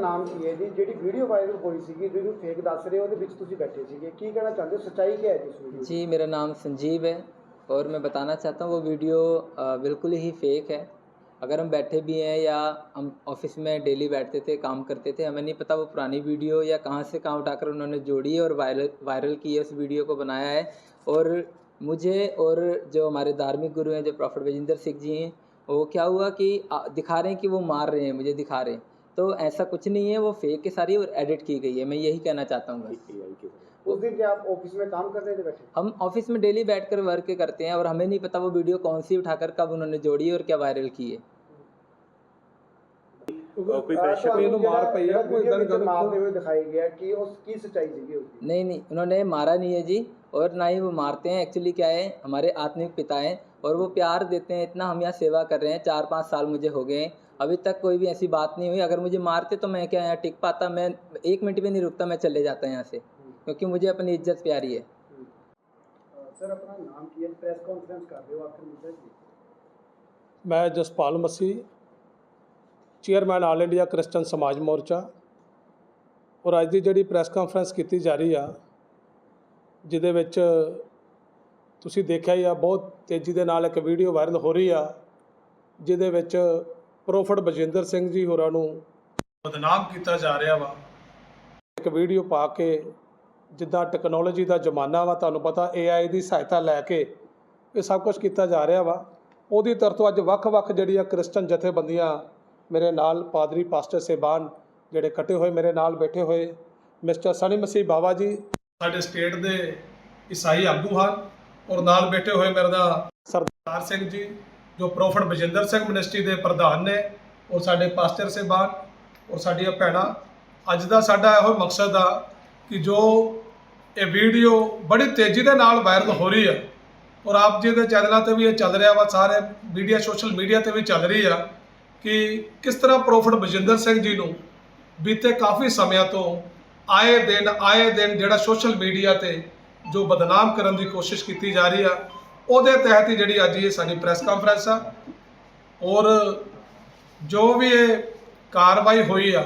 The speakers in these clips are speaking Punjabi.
ਨਾਮ ਕੀ ਹੈ ਜੀ ਜਿਹੜੀ ਵੀਡੀਓ ਵਾਇਰਲ ਹੋਈ ਸੀਗੀ ਜਿਹਨੂੰ ਫੇਕ ਦੱਸ ਰਹੇ ਉਹਦੇ ਵਿੱਚ ਤੁਸੀਂ ਬੈਠੇ ਸੀਗੇ। ਕੀ ਕਹਿਣਾ ਚਾਹੁੰਦੇ ਸੱਚਾਈ ਕੀ ਹੈ ਜੀ ਇਸ ਵੀਡੀਓ جی میرا نام سنجیب ہے اور میں بتانا چاہتا ہوں وہ ویڈیو آ، بالکل ہی فیک ہے اگر ہم بیٹھے بھی ہیں یا ہم آفس میں ڈیلی بیٹھتے تھے کام کرتے تھے ہمیں نہیں پتہ وہ پرانی ویڈیو یا کہاں سے کہاں اٹھا کر انہوں نے جوڑی ہے اور وائرل وائرل کی ہے اس ویڈیو کو بنایا ہے اور مجھے اور جو ہمارے دھارمک گرو ہیں جو پرافٹ وجندر سکھ جی ہیں وہ کیا ہوا کہ آ، دکھا رہے ہیں کہ وہ مار رہے ہیں مجھے دکھا رہے ہیں تو ایسا کچھ نہیں ہے وہ فیک کی ساری اور ایڈٹ کی گئی ہے۔ میں یہی کہنا چاہتا ہوں بس۔ اس دن کیا آپ آفس میں کام کرتے تھے بیٹھے؟ ہم آفس میں ڈیلی بیٹھ کر ورک کرتے ہیں اور ہمیں نہیں پتا وہ ویڈیو کون سی اٹھا کر کب انہوں نے جوڑی ہے اور کیا وائرل کی ہے۔ نہیں نہیں انہوں نے مارا نہیں ہے جی۔ اور نہ ہی وہ مارتے ہیں۔ ایکچولی کیا ہے ہمارے آتمک پتا ہیں اور وہ پیار دیتے ہیں۔ اتنا ہم یہاں سیوا کر رہے ہیں۔ چار پانچ سال مجھے ہو گئے ہیں۔ हैं और वो प्यार देते हैं इतना हम यहाँ सेवा कर रहे हैं चार पाँच साल मुझे हो गए हैं अभी तक कोई भी ऐसी बात नहीं हुई अगर मुझे मारते तो मैं क्या यहाँ टिक पाता मैं एक मिनट भी नहीं रुकता मैं चले जाता यहाँ से क्योंकि मुझे अपनी इज्जत प्यारी है ਸਰ ਆਪਣਾ ਨਾਮ ਕੀ ਹੈ ਪ੍ਰੈਸ ਕਾਨਫਰੰਸ ਕਰ ਰਹੇ ਹੋ ਆਖਰ ਮੁੱਦਾ ਕੀ ਮੈਂ Jaspal Masih chairman all India Christian Samaj Morcha ਔਰ ਅੱਜ ਦੀ ਜਿਹੜੀ ਪ੍ਰੈਸ ਕਾਨਫਰੰਸ ਕੀਤੀ ਜਾ ਰਹੀ ਆ ਜਿਹਦੇ ਵਿੱਚ ਤੁਸੀਂ ਦੇਖਿਆ ਹੀ ਆ ਬਹੁਤ ਤੇਜ਼ੀ ਦੇ ਨਾਲ ਇੱਕ ਵੀਡੀਓ ਵਾਇਰਲ ਹੋ ਰਹੀ ਆ ਜਿਹਦੇ ਵਿੱਚ ਪ੍ਰੋਫਟ ਬਜਿੰਦਰ ਸਿੰਘ ਜੀ ਹੋਰਾਂ ਨੂੰ ਬਦਨਾਮ ਕੀਤਾ ਜਾ ਰਿਹਾ ਵਾ। ਇੱਕ ਵੀਡੀਓ ਪਾ ਕੇ ਜਿੱਦਾਂ ਟੈਕਨੋਲੋਜੀ ਦਾ ਜ਼ਮਾਨਾ ਵਾ ਤੁਹਾਨੂੰ ਪਤਾ AI ਦੀ ਸਹਾਇਤਾ ਲੈ ਕੇ ਇਹ ਸਭ ਕੁਝ ਕੀਤਾ ਜਾ ਰਿਹਾ ਵਾ। ਉਹਦੀ ਤਰਤੋਂ ਅੱਜ ਵੱਖ-ਵੱਖ ਜਿਹੜੀਆਂ ਕ੍ਰਿਸਚਨ ਜਥੇਬੰਦੀਆਂ ਮੇਰੇ ਨਾਲ ਪਾਦਰੀ ਪਾਸਟਰ ਸੇਬਾਨ ਜਿਹੜੇ ਕੱਟੇ ਹੋਏ ਮੇਰੇ ਨਾਲ ਬੈਠੇ ਹੋਏ ਮਿਸਟਰ ਸਨੀ ਮਸੀਹ ਬਾਵਾ ਜੀ। ਸਾਡੇ ਸਟੇਟ ਦੇ ਈਸਾਈ ਆਗੂ ਹਨ ਔਰ ਨਾਲ ਬੈਠੇ ਹੋਏ ਮੇਰੇ ਦਾ ਸਰਦਾਰ ਸਿੰਘ ਜੀ। ਜੋ ਪ੍ਰੋਫਟ ਬਜਿੰਦਰ ਸਿੰਘ ਮਿਨਿਸਟਰੀ ਦੇ ਪ੍ਰਧਾਨ ਨੇ ਔਰ ਸਾਡੇ ਪਾਸਟਰ ਸੇਬਾਨ ਔਰ ਸਾਡੀਆਂ ਭੈਣਾਂ। ਅੱਜ ਦਾ ਸਾਡਾ ਇਹੋ ਮਕਸਦ ਆ ਕਿ ਜੋ ਇਹ ਵੀਡੀਓ ਬੜੀ ਤੇਜ਼ੀ ਦੇ ਨਾਲ ਵਾਇਰਲ ਹੋ ਰਹੀ ਹੈ ਔਰ ਆਪ ਜੀ ਦੇ ਚੈਨਲਾਂ ਤੇ ਵੀ ਇਹ ਚੱਲ ਰਿਹਾ ਵਾ, ਸਾਰੇ ਮੀਡੀਆ, ਸੋਸ਼ਲ ਮੀਡੀਆ ਤੇ ਵੀ ਚੱਲ ਰਹੀ ਆ ਕਿ ਕਿਸ ਤਰ੍ਹਾਂ ਪ੍ਰੋਫਟ ਬਜਿੰਦਰ ਸਿੰਘ ਜੀ ਨੂੰ ਬੀਤੇ ਕਾਫੀ ਸਮਿਆਂ ਤੋਂ ਆਏ ਦਿਨ ਆਏ ਦਿਨ ਜਿਹੜਾ ਸੋਸ਼ਲ ਮੀਡੀਆ ਤੇ ਜੋ ਬਦਨਾਮ ਕਰਨ ਦੀ ਕੋਸ਼ਿਸ਼ ਕੀਤੀ ਜਾ ਰਹੀ ਆ ਉਹਦੇ ਤਹਿਤ ਹੀ ਜਿਹੜੀ ਅੱਜ ਇਹ ਸਾਡੀ ਪ੍ਰੈਸ ਕਾਨਫਰੰਸ ਆ। ਔਰ ਜੋ ਵੀ ਇਹ ਕਾਰਵਾਈ ਹੋਈ ਆ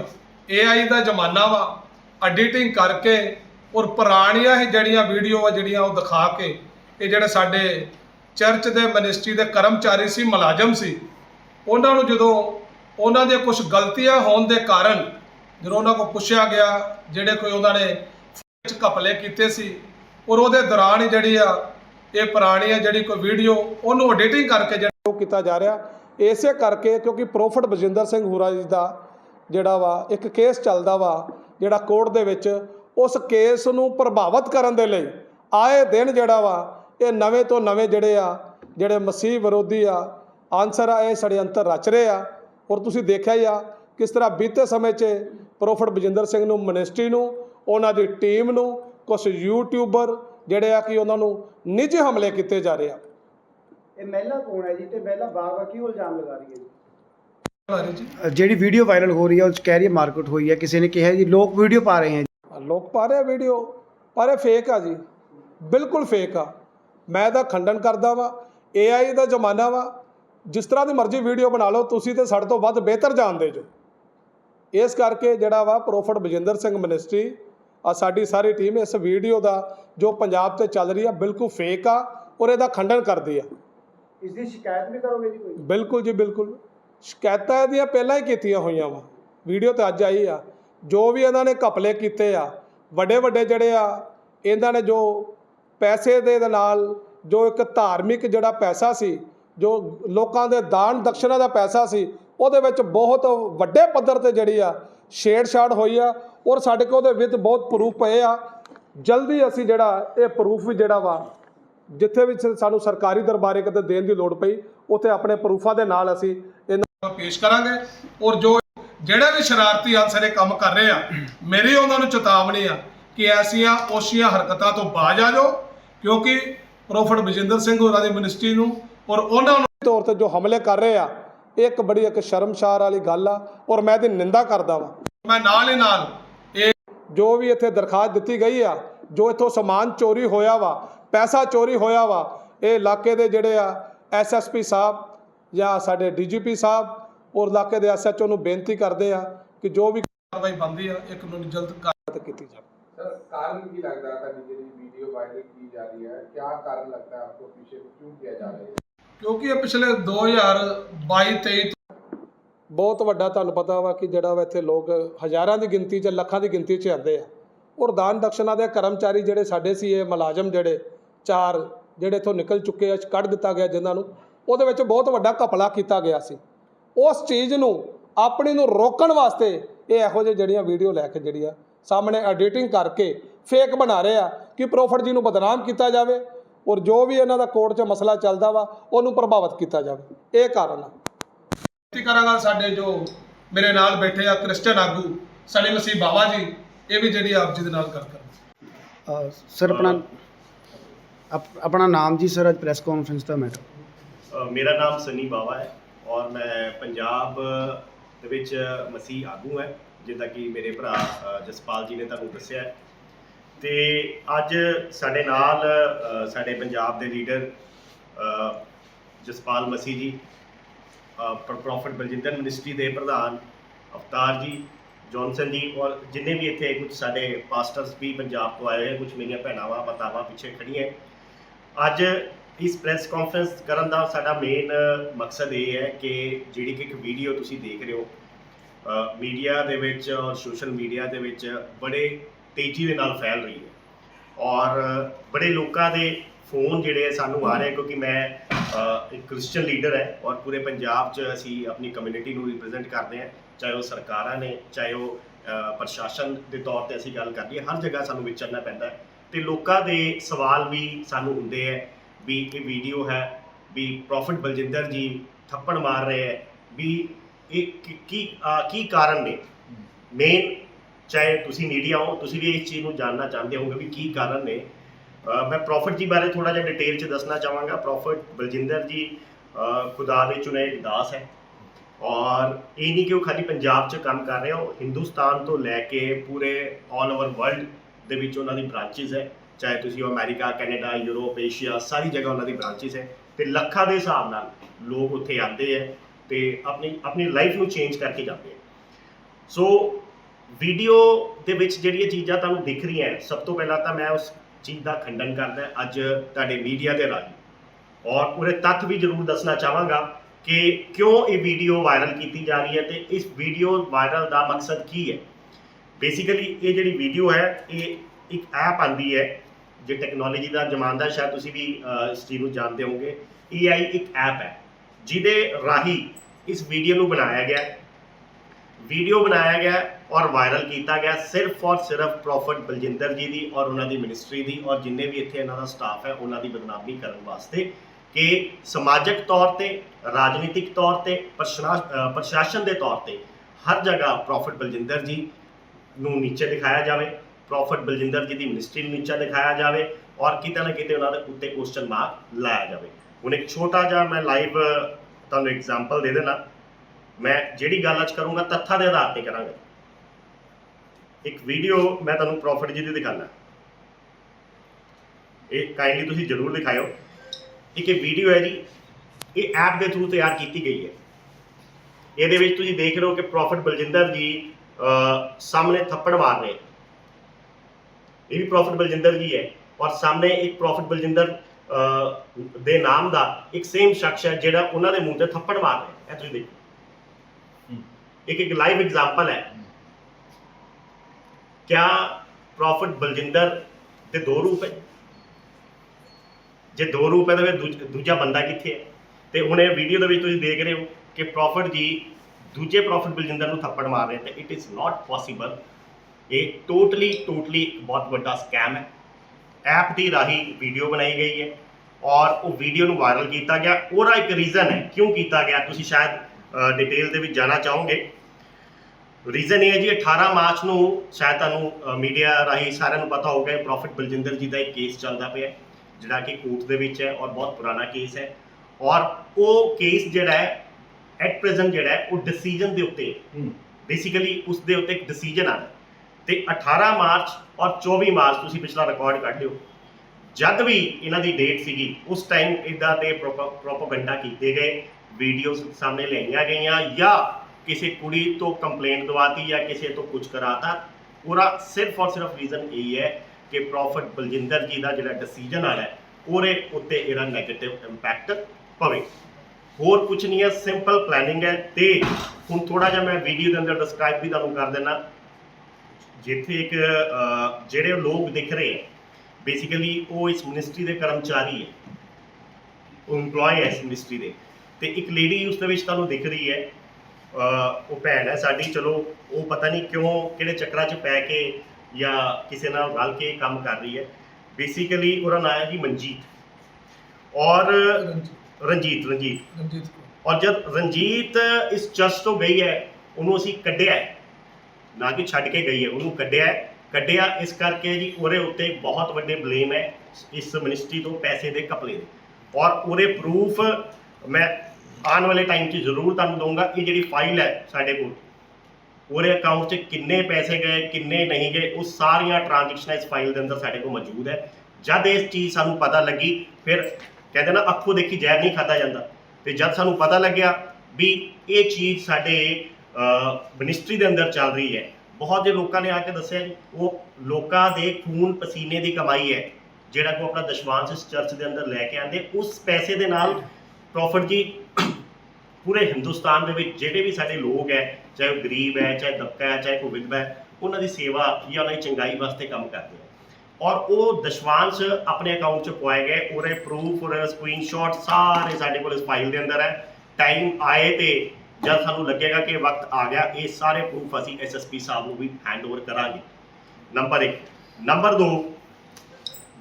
AI ਦਾ ਜ਼ਮਾਨਾ ਵਾ ਐਡੀਟਿੰਗ ਕਰਕੇ ਔਰ ਪੁਰਾਣੀਆਂ ਹੀ ਜਿਹੜੀਆਂ ਵੀਡੀਓ ਆ, ਜਿਹੜੀਆਂ ਉਹ ਦਿਖਾ ਕੇ, ਇਹ ਜਿਹੜੇ ਸਾਡੇ ਚਰਚ ਦੇ ਮਿਨਿਸਟਰੀ ਦੇ ਕਰਮਚਾਰੀ ਸੀ, ਮੁਲਾਜ਼ਮ ਸੀ, ਉਹਨਾਂ ਨੂੰ ਜਦੋਂ ਉਹਨਾਂ ਦੀਆਂ ਕੁਝ ਗਲਤੀਆਂ ਹੋਣ ਦੇ ਕਾਰਨ ਜਦੋਂ ਉਹਨਾਂ ਕੋਲ ਪੁੱਛਿਆ ਗਿਆ, ਜਿਹੜੇ ਕੋਈ ਉਹਨਾਂ ਨੇ ਘਪਲੇ ਕੀਤੇ ਸੀ, ਔਰ ਉਹਦੇ ਦੌਰਾਨ ਹੀ ਜਿਹੜੀ ਆ ਇਹ ਪੁਰਾਣੀ ਆ ਜਿਹੜੀ ਕੋਈ ਵੀਡੀਓ, ਉਹਨੂੰ ਐਡੀਟਿੰਗ ਕਰਕੇ ਜਿਹੜਾ ਉਹ ਕੀਤਾ ਜਾ ਰਿਹਾ। ਇਸੇ ਕਰਕੇ ਕਿਉਂਕਿ ਪ੍ਰੋਫਟ ਬਜਿੰਦਰ ਸਿੰਘ ਹੂਰਾ ਜੀ ਦਾ ਜਿਹੜਾ ਵਾ, ਇੱਕ ਕੇਸ ਚੱਲਦਾ ਵਾ, ਜਿਹੜਾ ਕੋਰਟ ਦੇ ਵਿੱਚ, ਉਸ ਕੇਸ ਨੂੰ ਪ੍ਰਭਾਵਿਤ ਕਰਨ ਦੇ ਲਈ ਆਏ ਦਿਨ ਜਿਹੜਾ ਵਾ, ਇਹ ਨਵੇਂ ਤੋਂ ਨਵੇਂ ਜਿਹੜੇ ਆ, ਜਿਹੜੇ ਮਸੀਹ ਵਿਰੋਧੀ ਆ ਆਨਸਰ ਆ, ਇਹ ષੜਯੰਤਰ ਰਚ ਰਹੇ ਆ। ਔਰ ਤੁਸੀਂ ਦੇਖਿਆ ਹੀ ਆ, ਕਿਸ ਤਰ੍ਹਾਂ ਬੀਤੇ ਸਮੇਂ 'ਚ ਪ੍ਰੋਫਟ ਬਜਿੰਦਰ ਸਿੰਘ ਨੂੰ, ਮਿਨਿਸਟਰੀ ਨੂੰ, ਉਹਨਾਂ ਦੀ ਟੀਮ ਨੂੰ ਕੁਝ ਯੂਟਿਊਬਰ ਜਿਹੜੇ ਆ ਕਿ ਉਹਨਾਂ ਨੂੰ ਨਿੱਜੀ ਹਮਲੇ ਕੀਤੇ ਜਾ ਰਹੇ ਆ। ਇਹ ਮਹਿਲਾ ਕੌਣ ਹੈ ਜੀ? ਤੇ ਮਹਿਲਾ ਬਾਰ-ਬਾਰ ਕਿਉਂ ਇਲਜ਼ਾਮ ਲਗਾ ਰਹੀ ਹੈ ਜੀ? ਬਾਰੇ ਜੀ ਜਿਹੜੀ ਵੀਡੀਓ ਵਾਇਰਲ ਹੋ ਰਹੀ ਹੈ ਉਹ 'ਚ ਕਹਿ ਰਹੀ ਹੈ ਮਾਰਕੀਟ ਹੋਈ ਹੈ। ਕਿਸੇ ਨੇ ਕਿਹਾ ਜੀ ਲੋਕ ਵੀਡੀਓ ਪਾ ਰਹੇ ਹੈ ਲੋਕ ਪਾ ਰਹੇ ਵੀਡੀਓ ਪਰ ਇਹ ਫੇਕ ਆ ਜੀ। ਬਿਲਕੁਲ ਫੇਕ ਆ। ਮੈਂ ਤਾਂ ਖੰਡਨ ਕਰਦਾ ਵਾਂ AI ਦਾ ਜ਼ਮਾਨਾ ਵਾ। ਜਿਸ ਤਰ੍ਹਾਂ ਦੀ ਮਰਜ਼ੀ ਵੀਡੀਓ ਬਣਾ ਲਓ ਤੁਸੀਂ ਤੇ ਸਾਡੇ ਤੋਂ ਵੱਧ ਬਿਹਤਰ ਜਾਣਦੇ ਜੋ। ਇਸ ਕਰਕੇ ਜਿਹੜਾ ਵਾ ਪ੍ਰੋਫਟ ਬਜਿੰਦਰ ਸਿੰਘ ਮਿਨਿਸਟਰੀ ਆ ਸਾਡੀ ਸਾਰੀ ਟੀਮ ਇਸ ਵੀਡੀਓ ਦਾ ਜੋ ਪੰਜਾਬ ਤੇ ਚੱਲ ਰਹੀ ਆ ਬਿਲਕੁਲ ਫੇਕ ਆ ਔਰ ਇਹਦਾ ਖੰਡਨ ਕਰਦੀ ਆ। ਇਸ ਦੀ ਸ਼ਿਕਾਇਤ ਵੀ ਕਰੋਗੇ ਜੀ ਕੋਈ? ਬਿਲਕੁਲ ਜੀ ਬਿਲਕੁਲ। ਸ਼ਿਕਾਇਤਾਂ ਇਹਦੀਆਂ ਪਹਿਲਾਂ ਹੀ ਕੀਤੀਆਂ ਹੋਈਆਂ ਵਾ। ਵੀਡੀਓ ਤੇ ਅੱਜ ਆਈ ਆ। ਜੋ ਵੀ ਇਹਨਾਂ ਨੇ ਘਪਲੇ ਕੀਤੇ ਆ ਵੱਡੇ ਵੱਡੇ ਜਿਹੜੇ ਆ ਇਹਨਾਂ ਨੇ ਜੋ ਪੈਸੇ ਦੇ ਦੇ ਨਾਲ ਜੋ ਇੱਕ ਧਾਰਮਿਕ ਜਿਹੜਾ ਪੈਸਾ ਸੀ ਜੋ ਲੋਕਾਂ ਦੇ ਦਾਨ ਦਕਸ਼ਨਾ ਦਾ ਪੈਸਾ ਸੀ ਉਹਦੇ ਵਿੱਚ ਬਹੁਤ ਵੱਡੇ ਪੱਧਰ ਤੇ ਜਿਹੜੀ ਆ ਛੇੜਛਾੜ ਹੋਈ ਆ ਔਰ ਸਾਡੇ ਕੋਲ ਉਹਦੇ ਵਿੱਚ ਬਹੁਤ ਪ੍ਰੂਫ ਪਏ ਆ। ਜਲਦੀ ਅਸੀਂ ਜਿਹੜਾ, ਇਹ ਪ੍ਰੂਫ ਵੀ ਜਿਹੜਾ ਵਾ, ਜਿੱਥੇ ਵੀ ਸਾਨੂੰ ਸਰਕਾਰੀ ਦਰਬਾਰੇ ਕਿਤੇ ਦੇਣ ਦੀ ਲੋੜ ਪਈ, ਉੱਥੇ ਆਪਣੇ ਪ੍ਰੂਫਾਂ ਦੇ ਨਾਲ ਅਸੀਂ ਇਹਨਾਂ ਪੇਸ਼ ਕਰਾਂਗੇ। ਔਰ ਜੋ ਜਿਹੜੇ ਵੀ ਸ਼ਰਾਰਤੀ ਅਨਸਰ ਇਹ ਕੰਮ ਕਰ ਰਹੇ ਆ, ਮੇਰੀ ਉਹਨਾਂ ਨੂੰ ਚੇਤਾਵਨੀ ਆ ਕਿ ਐਸੀਆਂ ਓਸ਼ੀਆਂ ਹਰਕਤਾਂ ਤੋਂ ਬਾਜ ਆ ਜਾਓ, ਕਿਉਂਕਿ ਪ੍ਰੋਫਟ ਬਜਿੰਦਰ ਸਿੰਘ ਹੋਰਾਂ ਦੀ ਮਿਨਿਸਟਰੀ ਨੂੰ ਔਰ ਉਹਨਾਂ ਨੂੰ ਤੌਰ ਤੇ ਜੋ ਹਮਲੇ ਕਰ ਰਹੇ ਆ, ਇਹ ਇੱਕ ਬੜੀ ਇੱਕ ਸ਼ਰਮਸ਼ਾਰ ਵਾਲੀ ਗੱਲ ਆ, ਔਰ ਮੈਂ ਇਹਦੀ ਨਿੰਦਾ ਕਰਦਾ ਵਾਂ। ਮੈਂ ਨਾਲ ਹੀ ਨਾਲ ਇਹ ਜੋ ਵੀ ਇੱਥੇ ਦਰਖਾਸਤ ਦਿੱਤੀ ਗਈ ਆ ਜੋ ਇੱਥੋਂ ਸਮਾਨ ਚੋਰੀ ਹੋਇਆ ਵਾ ਪੈਸਾ ਚੋਰੀ ਹੋਇਆ ਵਾ ਇਹ ਇਲਾਕੇ ਦੇ ਜਿਹੜੇ ਆ ਐਸਐਸਪੀ ਸਾਹਿਬ ਜਾਂ ਸਾਡੇ ਡੀਜੀਪੀ ਸਾਹਿਬ ਔਰ ਇਲਾਕੇ ਦੇ ਐਸਐਚਓ ਨੂੰ ਬੇਨਤੀ ਕਰਦੇ ਆ ਕਿ ਜੋ ਵੀ ਕਾਰਵਾਈ ਬੰਦੀ ਆ ਇੱਕ ਨੂੰ ਜਲਦ ਕਾਰਵਾਈ ਕੀਤੀ ਜਾਵੇ। ਕਾਰਨ ਕੀ ਲੱਗਦਾ ਤਾਂ ਜਿਹੜੀ ਵੀਡੀਓ ਵਾਇਰਲ ਕੀਤੀ ਜਾ ਰਹੀ ਹੈ? ਕੀ ਕਾਰਨ ਲੱਗਦਾ ਆਪਕੋ ਪਿੱਛੇ ਕਿਉਂ ਕਿਹਾ ਜਾ ਰਿਹਾ ਹੈ? ਕਿਉਂਕਿ ਇਹ ਪਿਛਲੇ 2022 23 ਬਹੁਤ ਵੱਡਾ ਤੁਹਾਨੂੰ ਪਤਾ ਵਾ ਕਿ ਜਿਹੜਾ ਵਾ ਇੱਥੇ ਲੋਕ ਹਜ਼ਾਰਾਂ ਦੀ ਗਿਣਤੀ 'ਚ, ਲੱਖਾਂ ਦੀ ਗਿਣਤੀ 'ਚ ਆਉਂਦੇ ਆ। ਔਰ ਦਾਨ ਦਕਸ਼ਨਾ ਦੇ ਕਰਮਚਾਰੀ ਜਿਹੜੇ ਸਾਡੇ ਸੀ, ਇਹ ਮੁਲਾਜ਼ਮ ਜਿਹੜੇ ਚਾਰ ਜਿਹੜੇ ਇੱਥੋਂ ਨਿਕਲ ਚੁੱਕੇ ਆ, ਕੱਢ ਦਿੱਤਾ ਗਿਆ ਜਿਨ੍ਹਾਂ ਨੂੰ, ਉਹਦੇ ਵਿੱਚ ਬਹੁਤ ਵੱਡਾ ਘਪਲਾ ਕੀਤਾ ਗਿਆ ਸੀ। ਉਸ ਚੀਜ਼ ਨੂੰ, ਆਪਣੀ ਨੂੰ ਰੋਕਣ ਵਾਸਤੇ ਇਹ ਇਹੋ ਜਿਹੇ ਜਿਹੜੀਆਂ ਵੀਡੀਓ ਲੈ ਕੇ ਜਿਹੜੀਆਂ ਸਾਹਮਣੇ ਐਡੀਟਿੰਗ ਕਰਕੇ ਫੇਕ ਬਣਾ ਰਹੇ ਆ ਕਿ ਪ੍ਰੋਫਿਟ ਜੀ ਨੂੰ ਬਦਨਾਮ ਕੀਤਾ ਜਾਵੇ ਔਰ ਜੋ ਵੀ ਇਹਨਾਂ ਦਾ ਕੋਰਟ 'ਚ ਮਸਲਾ ਚੱਲਦਾ ਵਾ, ਉਹਨੂੰ ਪ੍ਰਭਾਵਿਤ ਕੀਤਾ ਜਾਵੇ। ਇਹ ਕਾਰਨ ਆ। ਬੇਨਤੀ ਕਰਾਂਗਾ ਸਾਡੇ ਜੋ ਮੇਰੇ ਨਾਲ ਬੈਠੇ ਆ ਕ੍ਰਿਸਚੀਅਨ ਆਗੂ ਸਲੀ ਮਸੀਹ ਬਾਵਾ ਜੀ ਇਹ ਵੀ ਜਿਹੜੀ ਆਪ ਜੀ ਦੇ ਨਾਲ ਗੱਲ ਕਰਨ ਅ, ਸਰ ਆਪਣਾ ਆਪਣਾ ਨਾਮ ਜੀ ਸਰ ਅੱਜ ਪ੍ਰੈਸ ਕਾਨਫਰੰਸ ਦਾ ਮੈਟਰ ਅ, ਮੇਰਾ ਨਾਮ ਸਨੀ ਬਾਵਾ ਹੈ ਔਰ ਮੈਂ ਪੰਜਾਬ ਦੇ ਵਿੱਚ ਮਸੀਹ ਆਗੂ ਹੈ ਜਿੱਦਾਂ ਕਿ ਮੇਰੇ ਭਰਾ ਅ, ਜਸਪਾਲ ਜੀ ਨੇ ਤੁਹਾਨੂੰ ਦੱਸਿਆ ਹੈ। ਤੇ ਅੱਜ ਸਾਡੇ ਨਾਲ ਅ, ਸਾਡੇ ਪੰਜਾਬ ਦੇ ਲੀਡਰ ਜਸਪਾਲ ਮਸੀਹ ਜੀ ਪ੍ਰੋਫੈਟ ਬਲਜਿੰਦਰ ਮਿਨਿਸਟਰੀ ਦੇ ਪ੍ਰਧਾਨ ਅਵਤਾਰ ਜੀ, ਜੌਨਸਨ ਜੀ, ਔਰ ਜਿੰਨੇ ਵੀ ਇੱਥੇ ਕੁਝ ਸਾਡੇ ਪਾਸਟਰਸ ਵੀ ਪੰਜਾਬ ਤੋਂ ਆਏ ਹੋਏ, ਕੁਝ ਮੇਰੀਆਂ ਭੈਣਾਂ ਵਾ ਬਤਾਵਾ ਪਿੱਛੇ ਖੜੀਆਂ ਅੱਜ ਇਸ ਪ੍ਰੈਸ ਕਾਨਫਰੰਸ ਕਰਨ ਦਾ ਸਾਡਾ ਮੇਨ ਮਕਸਦ ਇਹ ਹੈ ਕਿ ਜਿਹੜੀ ਕਿ ਇੱਕ ਵੀਡੀਓ ਤੁਸੀਂ ਦੇਖ ਰਹੇ ਹੋ ਮੀਡੀਆ ਦੇ ਵਿੱਚ ਔਰ ਸੋਸ਼ਲ ਮੀਡੀਆ ਦੇ ਵਿੱਚ ਬੜੇ ਤੇਜ਼ੀ ਦੇ ਨਾਲ ਫੈਲ ਰਹੀ ਹੈ। ਔਰ ਬੜੇ ਲੋਕਾਂ ਦੇ ਫੋਨ ਜਿਹੜੇ ਸਾਨੂੰ ਆ ਰਹੇ, ਕਿਉਂਕਿ ਮੈਂ ਇੱਕ ਕ੍ਰਿਸਚੀਅਨ ਲੀਡਰ ਹੈ ਔਰ ਪੂਰੇ ਪੰਜਾਬ 'ਚ ਅਸੀਂ ਆਪਣੀ ਕਮਿਊਨਿਟੀ ਨੂੰ ਰਿਪਰੈਜ਼ੈਂਟ ਕਰਦੇ ਹਾਂ ਚਾਹੇ ਉਹ ਸਰਕਾਰਾਂ ਨੇ ਚਾਹੇ ਉਹ ਪ੍ਰਸ਼ਾਸਨ ਦੇ ਤੌਰ ਤੇ ਅਸੀਂ ਗੱਲ ਕਰਦੀ ਹੈ ਹਰ ਜਗ੍ਹਾ ਸਾਨੂੰ ਵਿਚਰਨਾ ਪੈਂਦਾ ਹੈ। ਤੇ ਲੋਕਾਂ ਦੇ ਸਵਾਲ ਵੀ ਸਾਨੂੰ ਹੁੰਦੇ ਹੈ ਵੀ ਇਹ ਵੀਡੀਓ ਹੈ ਵੀ ਪ੍ਰੋਫਿਟ ਬਲਜਿੰਦਰ ਜੀ ਥੱਪੜ ਮਾਰ ਰਹੇ ਹੈ ਵੀ ਇਹ ਕੀ- ਕੀ ਕਾਰਨ ਨੇ? ਮੇਨ ਚਾਹੇ ਤੁਸੀਂ ਮੀਡੀਆ ਹੋ ਤੁਸੀਂ ਵੀ ਇਸ ਚੀਜ਼ ਨੂੰ ਜਾਣਨਾ ਚਾਹੁੰਦੇ ਹੋਗੇ ਵੀ ਕੀ ਕਾਰਨ ਨੇ? ਮੈਂ ਪ੍ਰੋਫਿਟ ਜੀ ਬਾਰੇ ਥੋੜਾ ਜਿਹਾ ਡਿਟੇਲ ਚ ਦੱਸਣਾ ਚਾਹਾਂਗਾ। ਪ੍ਰੋਫਿਟ ਬਲਜਿੰਦਰ ਜੀ ਖੁਦਾ ਦੇ ਚੁਣੇ ਇੱਕ ਦਾਸ ਹੈ। ਔਰ ਇਹ ਨਹੀਂ ਕਿ ਉਹ ਖਾਲੀ ਪੰਜਾਬ 'ਚ ਕੰਮ ਕਰ ਰਹੇ ਹੋ ਹਿੰਦੁਸਤਾਨ ਤੋਂ ਲੈ ਕੇ ਪੂਰੇ 올 ਓਵਰ ਵਰਲਡ ਦੇ ਵਿੱਚ ਉਹਨਾਂ ਦੀ ਬ੍ਰਾਂਚਿਸ ਹੈ। ਚਾਹੇ ਤੁਸੀਂ ਉਹ ਅਮਰੀਕਾ, ਕੈਨੇਡਾ, ਯੂਰਪ, ਏਸ਼ੀਆ, ਸਾਰੀ ਜਗ੍ਹਾ ਉਹਨਾਂ ਦੀ ਬ੍ਰਾਂਚਿਸ ਹੈ। ਤੇ ਲੱਖਾਂ ਦੇ ਹਿਸਾਬ ਨਾਲ ਲੋਕ ਉੱਥੇ ਆਉਂਦੇ ਹੈ ਤੇ ਆਪਣੀ ਆਪਣੀ ਲਾਈਫ ਨੂੰ ਚੇਂਜ ਕਰਕੇ ਜਾਂਦੇ ਹੈ। ਸੋ ਵੀਡੀਓ ਦੇ ਵਿੱਚ ਜਿਹੜੀਆਂ ਚੀਜ਼ਾਂ ਤੁਹਾਨੂੰ ਦਿਖ ਰਹੀਆਂ ਸਭ ਤੋਂ ਪਹਿਲਾਂ ਤਾਂ ਮੈਂ ਉਸ ਚੀਜ਼ ਦਾ ਖੰਡਨ ਕਰਦਾ ਅੱਜ ਤੁਹਾਡੇ ਮੀਡੀਆ ਦੇ ਰਾਹੀਂ। ਔਰ ਪੂਰੇ ਤੱਥ ਵੀ ਜ਼ਰੂਰ ਦੱਸਣਾ ਚਾਹਾਂਗਾ ਕਿ ਕਿਉਂ ਇਹ ਵੀਡੀਓ ਵਾਇਰਲ ਕੀਤੀ ਜਾ ਰਹੀ ਹੈ ਤੇ ਇਸ ਵੀਡੀਓ ਵਾਇਰਲ ਦਾ ਮਕਸਦ ਕੀ ਹੈ। ਬੇਸਿਕਲੀ ਇਹ ਜਿਹੜੀ ਵੀਡੀਓ ਹੈ, ਇਹ ਇੱਕ ਐਪ ਆਂਦੀ ਹੈ, ਜੇ ਟੈਕਨੋਲੋਜੀ ਦਾ ਜ਼ਮਾਨਾ ਸ਼ਾਇਦ ਤੁਸੀਂ ਵੀ ਇਸ ਚੀਜ਼ ਨੂੰ ਜਾਣਦੇ ਹੋਵੋਗੇ। AI ਇੱਕ ਐਪ ਹੈ, ਜਿਹਦੇ ਰਾਹੀਂ ਇਸ ਵੀਡੀਓ ਨੂੰ ਬਣਾਇਆ ਗਿਆ ਵੀਡੀਓ ਬਣਾਇਆ ਗਿਆ ਔਰ ਵਾਇਰਲ ਕੀਤਾ ਗਿਆ ਸਿਰਫ ਔਰ ਸਿਰਫ ਪ੍ਰੋਫਿਟ ਬਲਜਿੰਦਰ ਜੀ ਦੀ ਔਰ ਉਹਨਾਂ ਦੀ ਮਿਨਿਸਟਰੀ ਦੀ ਔਰ ਜਿੰਨੇ ਵੀ ਇੱਥੇ ਇਹਨਾਂ ਦਾ ਸਟਾਫ ਹੈ, ਉਹਨਾਂ ਦੀ ਬਦਨਾਮੀ ਕਰਨ ਵਾਸਤੇ ਕਿ ਸਮਾਜਿਕ ਤੌਰ ਤੇ, ਰਾਜਨੀਤਿਕ ਤੌਰ ਤੇ, ਪ੍ਰਸ਼ਨਾ- ਪ੍ਰਸ਼ਾਸਨ ਦੇ ਤੌਰ ਤੇ ਹਰ ਜਗ੍ਹਾ ਪ੍ਰੋਫਿਟ ਬਲਜਿੰਦਰ ਜੀ ਨੂੰ ਨੀਚੇ ਦਿਖਾਇਆ ਜਾਵੇ, ਪ੍ਰੋਫਿਟ ਬਲਜਿੰਦਰ ਜੀ ਦੀ ਮਿਨਿਸਟਰੀ ਨੂੰ ਨੀਚਾ ਦਿਖਾਇਆ ਜਾਵੇ ਔਰ ਕਿਤੇ ਨਾ ਕਿਤੇ ਉਹਨਾਂ ਦੇ ਉੱਤੇ ਕੁਐਸਚਨ ਮਾਰਕ ਲਾਇਆ ਜਾਵੇ। ਹੁਣ ਇੱਕ ਛੋਟਾ ਜਿਹਾ ਮੈਂ ਲਾਈਵ ਤੁਹਾਨੂੰ ਐਗਜ਼ਾਮਪਲ ਦੇ ਦੇਣਾ। ਮੈਂ ਜਿਹੜੀ ਗੱਲ ਅੱਜ ਕਰੂੰਗਾ ਤੱਥਾਂ ਦੇ ਆਧਾਰ ਤੇ ਕਰਾਂਗਾ। ਇੱਕ ਵੀਡੀਓ ਮੈਂ ਤੁਹਾਨੂੰ ਪ੍ਰੋਫਿਟ ਜੀ ਦੀ ਦਿਖਾਣਾ ਇਹ ਕਾਈਂਡਲੀ ਤੁਸੀਂ ਜ਼ਰੂਰ ਦਿਖਾਇਓ। ਇੱਕ ਇਹ ਵੀਡੀਓ ਹੈ ਜੀ ਇਹ ਐਪ ਦੇ ਥਰੂ ਤਿਆਰ ਕੀਤੀ ਗਈ ਹੈ। ਇਹਦੇ ਵਿੱਚ ਤੁਸੀਂ ਦੇਖ ਰਹੇ ਹੋ ਕਿ ਪ੍ਰੋਫਿਟ ਬਲਜਿੰਦਰ ਜੀ ਸਾਹਮਣੇ ਥੱਪੜ ਮਾਰ ਰਹੇ। ਇਹ ਵੀ ਪ੍ਰੋਫਿਟ ਬਲਜਿੰਦਰ ਜੀ ਹੈ ਔਰ ਸਾਹਮਣੇ ਇੱਕ ਪ੍ਰੋਫਿਟ ਬਲਜਿੰਦਰ ਦੇ ਨਾਮ ਦਾ ਇੱਕ ਸੇਮ ਸ਼ਖਸ ਹੈ ਜਿਹੜਾ ਉਹਨਾਂ ਦੇ ਮੂੰਹ ਤੇ ਥੱਪੜ ਮਾਰ ਰਿਹਾ ਹੈ। ਇਹ ਤੁਸੀਂ ਦੇਖੋ। ਇੱਕ ਇੱਕ ਲਾਈਵ ਐਗਜ਼ਾਮਪਲ ਹੈ। ਕਿਆ ਪ੍ਰੋਫਿਟ ਬਲਜਿੰਦਰ ਦੇ ਦੋ ਰੂਪ ਹੈ? ਜੇ ਦੋ ਰੂਪ ਹੈ ਤਾਂ ਫਿਰ ਦੂਜਾ ਬੰਦਾ ਕਿੱਥੇ ਹੈ? ਤੇ ਹੁਣ ਇਹ ਵੀਡੀਓ ਦੇ ਵਿੱਚ ਤੁਸੀਂ ਦੇਖ ਰਹੇ ਹੋ ਕਿ ਪ੍ਰੋਫਿਟ ਜੀ ਦੂਜੇ ਪ੍ਰੋਫਿਟ ਬਲਜਿੰਦਰ ਨੂੰ ਥੱਪੜ ਮਾਰ ਰਹੇ ਤੇ ਇਟ ਇਜ਼ ਨਾਟ ਪੋਸੀਬਲ ਇਹ ਟੋਟਲੀ ਟੋਟਲੀ ਬਹੁਤ ਵੱਡਾ ਸਕੈਮ ਹੈ। ਐਪ ਦੀ ਰਾਹੀਂ ਵੀਡੀਓ ਬਣਾਈ ਗਈ ਹੈ ਔਰ ਉਹ ਵੀਡੀਓ ਨੂੰ ਵਾਇਰਲ ਕੀਤਾ ਗਿਆ। ਉਹਦਾ ਇੱਕ ਰੀਜ਼ਨ ਹੈ। ਕਿਉਂ ਕੀਤਾ ਗਿਆ? ਤੁਸੀਂ ਸ਼ਾਇਦ ਡਿਟੇਲ ਦੇ ਵਿੱਚ ਜਾਣਾ ਚਾਹੋਗੇ। ਰੀਜ਼ਨ ਇਹ ਹੈ ਜੀ 18 ਮਾਰਚ ਨੂੰ ਸ਼ਾਇਦ ਤੁਹਾਨੂੰ ਮੀਡੀਆ ਰਾਹੀਂ ਸਾਰਿਆਂ ਨੂੰ ਪਤਾ ਹੋਊਗਾ ਪ੍ਰੋਫਿਟ ਬਲਜਿੰਦਰ ਜੀ ਦਾ ਇੱਕ ਕੇਸ ਚੱਲਦਾ ਪਿਆ ਹੈ, ਜਿਹੜਾ ਕਿ ਕੋਰਟ ਦੇ ਵਿੱਚ ਹੈ ਔਰ ਬਹੁਤ ਪੁਰਾਣਾ ਕੇਸ ਹੈ। ਔਰ ਉਹ ਕੇਸ ਜਿਹੜਾ ਹੈ ਐਟ ਪ੍ਰੈਜ਼ੈਂਟ ਜਿਹੜਾ ਹੈ ਉਹ ਡਿਸੀਜਨ ਦੇ ਉੱਤੇ ਬੇਸਿਕਲੀ ਉਸ ਦੇ ਉੱਤੇ ਇੱਕ ਡਿਸੀਜਨ ਆਣਾ ਤੇ 18 ਮਾਰਚ ਔਰ 24 ਮਾਰਚ ਤੁਸੀਂ ਪਿਛਲਾ ਰਿਕਾਰਡ ਕੱਢ ਲਿਓ। ਜਦ ਵੀ ਇਹਨਾਂ ਦੀ ਡੇਟ ਸੀਗੀ ਉਸ ਟਾਈਮ ਇਦਾਂ ਦੇ ਪ੍ਰੋਪਗੈਂਡਾ ਕੀਤੇ ਗਏ ਵੀਡੀਓਜ਼ ਸਾਹਮਣੇ ਲਿਆਈਆਂ ਗਈਆਂ ਜਾਂ ਕਿਸੇ ਕੁੜੀ ਤੋਂ ਕੰਪਲੇਂਟ ਦਵਾਤੀ ਜਾਂ ਕਿਸੇ ਤੋਂ ਕੁਝ ਕਰਾਤਾ, ਉਹਦਾ ਸਿਰਫ ਔਰ ਸਿਰਫ ਰੀਜ਼ਨ ਇਹ ਹੈ ਕਿ ਪ੍ਰੋਫੈਟ ਬਲਜਿੰਦਰ ਜੀ ਦਾ ਜਿਹੜਾ ਡਿਸੀਜਨ ਆ ਉਹਦੇ ਉੱਤੇ ਇਹਦਾ 네ਗੇਟਿਵ ਇੰਪੈਕਟ ਪਵੇ। ਹੋਰ ਕੁਝ ਨਹੀਂ ਹੈ ਸਿੰਪਲ ਪਲੈਨਿੰਗ ਹੈ ਤੇ ਹੁਣ ਥੋੜਾ ਜਿਹਾ ਮੈਂ ਵੀਡੀਓ ਦੇ ਅੰਦਰ ਡਿਸਕ੍ਰਾਈਬ ਵੀ ਤੁਹਾਨੂੰ ਕਰ ਦੇਣਾ ਜਿੱਥੇ ਇੱਕ ਜਿਹੜੇ ਲੋਕ ਦਿਖ ਰਹੇ ਹੈ ਬੇਸਿਕਲੀ ਉਹ ਇਸ ਮਿਨਿਸਟਰੀ ਦੇ ਕਰਮਚਾਰੀ ਹੈ। ਉਹ EMPLOYE ਹੈ ਇਸ ਮਿਨਿਸਟਰੀ ਦੇ। ਤੇ ਇੱਕ ਲੇਡੀ ਉਸ ਦੇ ਵਿੱਚ ਤੁਹਾਨੂੰ ਦਿਖ ਰਹੀ ਹੈ ਉਹ ਭੈਣ ਹੈ ਸਾਡੀ ਚਲੋ ਉਹ ਪਤਾ ਨਹੀਂ ਕਿਉਂ ਕਿਹੜੇ ਚੱਕਰਾਂ 'ਚ ਪੈ ਕੇ ਜਾਂ ਕਿਸੇ ਨਾਲ ਰਲ ਕੇ ਕੰਮ ਕਰ ਰਹੀ ਹੈ। ਬੇਸਿਕਲੀ ਉਹਦਾ ਨਾਮ ਹੈ ਜੀ ਮਨਜੀਤ। ਔਰ ਰਣਜੀਤ। ਰਣਜੀਤ ਔਰ ਜਦ ਰਣਜੀਤ ਇਸ ਚਰਚ ਤੋਂ ਗਈ ਹੈ ਉਹਨੂੰ ਅਸੀਂ ਕੱਢਿਆ ਨਾ ਕਿ ਛੱਡ ਕੇ ਗਈ ਹੈ ਉਹਨੂੰ ਕੱਢਿਆ ਕੱਢਿਆ ਇਸ ਕਰਕੇ ਜੀ ਉਹਦੇ ਉੱਤੇ ਬਹੁਤ ਵੱਡੇ ਬਲੇਮ ਹੈ ਇਸ ਮਿਨਿਸਟਰੀ ਤੋਂ ਪੈਸੇ ਦੇ ਕਪਲੇ ਦੇ। ਔਰ ਉਹਦੇ ਪ੍ਰੂਫ ਮੈਂ ਆਉਣ ਵਾਲੇ ਟਾਈਮ 'ਚ ਜ਼ਰੂਰ ਤੁਹਾਨੂੰ ਦਊਂਗਾ ਇਹ ਜਿਹੜੀ ਫਾਈਲ ਹੈ ਸਾਡੇ ਕੋਲ, ਉਹਦੇ ਅਕਾਊਂਟ 'ਚ ਕਿੰਨੇ ਪੈਸੇ ਗਏ, ਕਿੰਨੇ ਨਹੀਂ ਗਏ, ਉਹ ਸਾਰੀਆਂ ਟ੍ਰਾਂਜੈਕਸ਼ਨਾਂ ਇਸ ਫਾਈਲ ਦੇ ਅੰਦਰ ਸਾਡੇ ਕੋਲ ਮੌਜੂਦ ਹੈ। ਜਦ ਇਸ ਚੀਜ਼ ਸਾਨੂੰ ਪਤਾ ਲੱਗੀ, ਫਿਰ ਕਹਿੰਦੇ ਨਾ, ਅੱਖੋਂ ਦੇਖੀ ਜ਼ਹਿਰ ਨਹੀਂ ਖਾਦਾ ਜਾਂਦਾ। ਤੇ ਜਦ ਸਾਨੂੰ ਪਤਾ ਲੱਗਿਆ ਵੀ ਇਹ ਚੀਜ਼ ਸਾਡੇ ਮਿਨਿਸਟਰੀ ਦੇ ਅੰਦਰ ਚੱਲ ਰਹੀ ਹੈ। ਬਹੁਤ ਜੇ ਲੋਕਾਂ ਨੇ ਆ ਕੇ ਦੱਸਿਆ ਉਹ ਲੋਕਾਂ ਦੇ ਖੂਨ ਪਸੀਨੇ ਦੀ ਕਮਾਈ ਹੈ, ਜਿਹੜਾ ਕੋ ਆਪਣਾ ਦਸ਼ਵਾਂਸ਼ ਇਸ ਚਰਚ ਦੇ ਅੰਦਰ ਲੈ ਕੇ ਆਂਦੇ ਉਸ ਪੈਸੇ ਦੇ ਨਾਲ ਪ੍ਰੋਫਿਟ ਜੀ, ਪੂਰੇ ਹਿੰਦੁਸਤਾਨ ਦੇ ਵਿੱਚ ਜਿਹੜੇ ਵੀ ਸਾਡੇ ਲੋਕ ਹੈ, ਚਾਹੇ ਉਹ ਗਰੀਬ ਹੈ, ਚਾਹੇ ਦਬਕਾ ਹੈ, ਚਾਹੇ ਕੋਈ ਵਿਧਵਾ ਹੈ, ਉਹਨਾਂ ਦੀ ਸੇਵਾ ਜਾਂ ਉਹਨਾਂ ਦੀ ਚੰਗਾਈ ਵਾਸਤੇ ਕੰਮ ਕਰਦੇ ਹੈ ਔਰ ਉਹ ਦਸ਼ਵਾਂਸ਼ ਆਪਣੇ ਅਕਾਊਂਟ 'ਚ ਪਵਾਏ ਗਏ, ਉਹਦੇ ਪ੍ਰੂਫ ਉਹਦੇ ਸਕਰੀਨਸ਼ਾਟ ਸਾਰੇ ਸਾਡੇ ਕੋਲ ਇਸ ਫਾਈਲ ਦੇ ਅੰਦਰ ਹੈ। ਟਾਈਮ ਆਏ ਤੇ ਜਦ ਸਾਨੂੰ ਲੱਗੇਗਾ ਕਿ ਵਕਤ ਆ ਗਿਆ, ਇਹ ਸਾਰੇ ਪ੍ਰੂਫ ਅਸੀਂ ਐਸਐਸਪੀ ਸਾਹਿਬ ਨੂੰ ਵੀ ਹੈਂਡਓਵਰ ਕਰਾਂਗੇ। ਨੰਬਰ 1 ਨੰਬਰ 2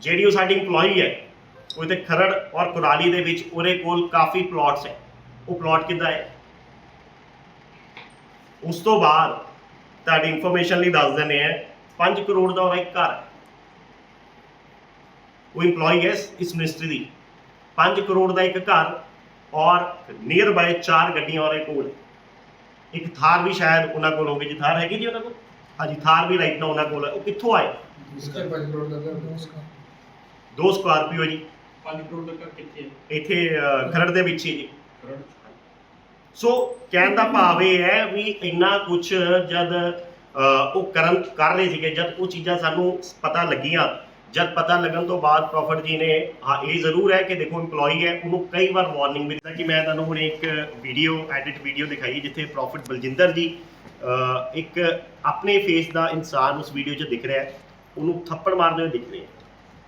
ਜਿਹੜੀ ਉਹ ਸਾਡੀ EMPLOYE ਹੈ ਉਹ ਤੇ ਖਰੜ ਔਰ ਕੁਰਾਲੀ ਦੇ ਵਿੱਚ ਉਹਦੇ ਕੋਲ ਕਾਫੀ ਪਲਾਟਸ ਹੈ। ਉਹ ਪਲਾਟ ਕਿੱਦਾਂ ਹੈ? ਉਸ ਤੋਂ ਬਾਅਦ ਤੁਹਾਡੀ ਇਨਫੋਰਮੇਸ਼ਨ ਲਈ ਦੱਸ ਦਿੰਦੇ ਆ 5 ਕਰੋੜ ਦਾ ਉਹਦਾ ਇੱਕ ਘਰ ਹੈ। ਉਹ EMPLOYE ਹੈ ਇਸ ਮਿਨਿਸਟਰੀ ਦੀ। 5 ਕਰੋੜ ਦਾ ਇੱਕ ਘਰ ਔਰ ਨੀਅਰ ਬਾਏ ਚਾਰ ਗੱਡੀਆਂ ਉਹਦੇ ਕੋਲ। ਇੱਕ ਥਾਰ ਵੀ ਸ਼ਾਇਦ ਉਹਨਾਂ ਕੋਲ ਹੋਵੇ ਜੀ ਥਾਰ ਹੈਗੀ ਜੀ ਉਹਨਾਂ ਕੋਲ? ਹਾਂਜੀ ਥਾਰ ਵੀ ਰਾਈਟ ਨਾ ਉਹਨਾਂ ਕੋਲ ਉਹ ਕਿੱਥੋਂ ਆਏ? ਦੋ ਸਕਾਰਪੀਓ ਜੀ। 5 ਕਰੋੜ ਦਾ ਘਰ ਕਿੱਥੇ ਹੈ ਇੱਥੇ ਅਹ, ਖਰੜ ਦੇ ਵਿੱਚ ਹੀ ਜੀ। ਸੋ ਕਹਿਣ ਦਾ ਭਾਵ ਇਹ ਹੈ ਵੀ ਇੰਨਾ ਕੁਝ ਜਦ ਉਹ ਕਰਨ ਕਰ ਰਹੇ ਸੀਗੇ ਜਦ ਉਹ ਚੀਜ਼ਾਂ ਸਾਨੂੰ ਪਤਾ ਲੱਗੀਆਂ ਜਦ ਪਤਾ ਲੱਗਣ ਤੋਂ ਬਾਅਦ ਪ੍ਰੋਫਿਟ ਜੀ ਨੇ ਹਾਂ ਇਹ ਜ਼ਰੂਰ ਹੈ ਕਿ ਦੇਖੋ EMPLOYE ਹੈ ਉਹਨੂੰ ਕਈ ਵਾਰ ਵਾਰਨਿੰਗ ਵੀ ਦਿੱਤਾ ਕਿ ਮੈਂ ਤੁਹਾਨੂੰ ਹੁਣ ਇੱਕ ਵੀਡੀਓ ਐਡਿਟ ਵੀਡੀਓ ਦਿਖਾਈ ਜਿੱਥੇ ਪ੍ਰੋਫਿਟ ਬਲਜਿੰਦਰ ਜੀ ਇੱਕ ਆਪਣੇ ਫੇਸ ਦਾ ਇਨਸਾਨ ਉਸ ਵੀਡੀਓ 'ਚ ਦਿਖ ਰਿਹਾ ਹੈ ਉਹਨੂੰ ਥੱਪੜ ਮਾਰਦੇ ਹੋਏ ਦਿਖ ਰਿਹਾ ਹੈ।